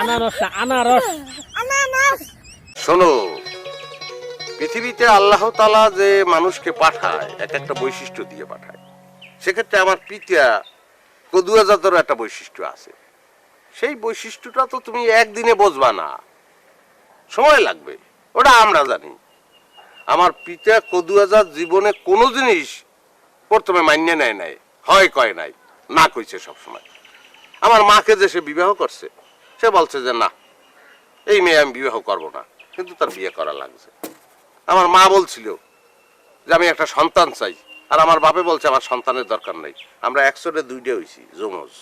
আনারস না, আনারস। শোনো পৃথিবীতে আল্লাহ তালা যে মানুষকে পাঠায় এক একটা বৈশিষ্ট্য দিয়ে পাঠায়। সেক্ষেত্রে আমার পিতা কদুয়া জাতের একটা বৈশিষ্ট্য আছে। সেই বৈশিষ্ট্যটা তো তুমি একদিনে বোঝবা না। সময় লাগবে ওটা আমরা জানি। আমার পিতা কদুয়াজাত জীবনে কোনো জিনিস প্রথমে মান্য নেয় নাই হয় কয় নাই না কইছে সবসময়। আমার মাকে যে সে বিবাহ করছে সে বলছে যে না এই মেয়ে আমি বিবাহ করব না কিন্তু তার বিয়ে করা লাগছে। আমার মা বলছিল যে আমি একটা সন্তান চাই। আর আমার বাপে বলছে আমার সন্তানের দরকার নেই। আমরা একশোটে দুইটা হয়েছি জমজ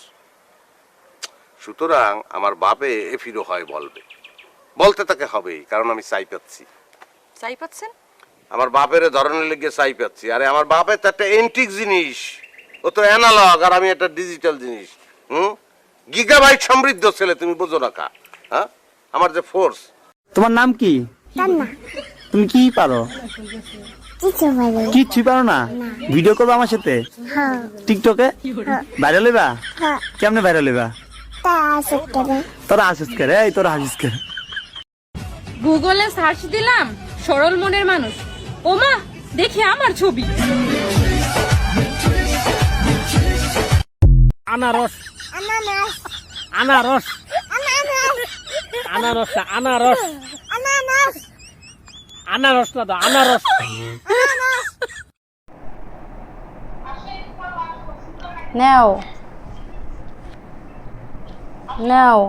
সুতরাং আমার বাপে এফিরো হয় বলবে। বলতে তাকে হবেই কারণ আমি চাই পাচ্ছি। চাই পাচ্ছেন? আমার বাপের ধরনের লেগে চাই পাচ্ছি। আরে আমার বাপের তো একটা এন্টিক জিনিস ও তো অ্যানালগ আর আমি একটা ডিজিটাল জিনিস হুম? গিগাবাইট সমৃদ্ধ ছেলে তুমি বোঝো না কা হ্যাঁ? আমার যে ফোর্স তোমার নাম কি? তুমি কি পারো? কিছু পারি কিচ্ছু পারো না? ভিডিও করব আমার সাথে? হ্যাঁ। টিকটকে ভাইরাল হইবা? হ্যাঁ। কেমনে ভাইরাল হইবা? তা আসে করে তোরা হাসিস করে এই তোরা হাসিস করে গুগলে সার্চ দিলাম সরল মনের মানুষ। ওমা দেখি আমার ছবি। আনারস। আনারস আনারস আনারস আনারস না, আনারস আনারস আনারস না তো আনারস নাও নাও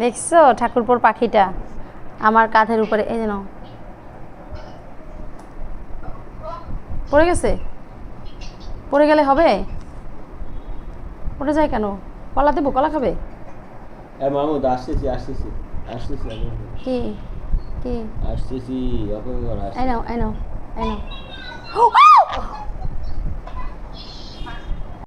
দেখছ ঠাকুরপুর পাখিটা। আমার কাঁধের উপরে এই যেন পড়ে গেছে? পড়ে গেলে হবে? পড়ে যায় কেন? কলা দেবো কলা খাবে? এ আসতেছি আসতেছি। আসতেছি আমি। কি? কি? আসতেছি অপেক্ষা কর এই আসতেছি। নাও এই নাও এই নাও।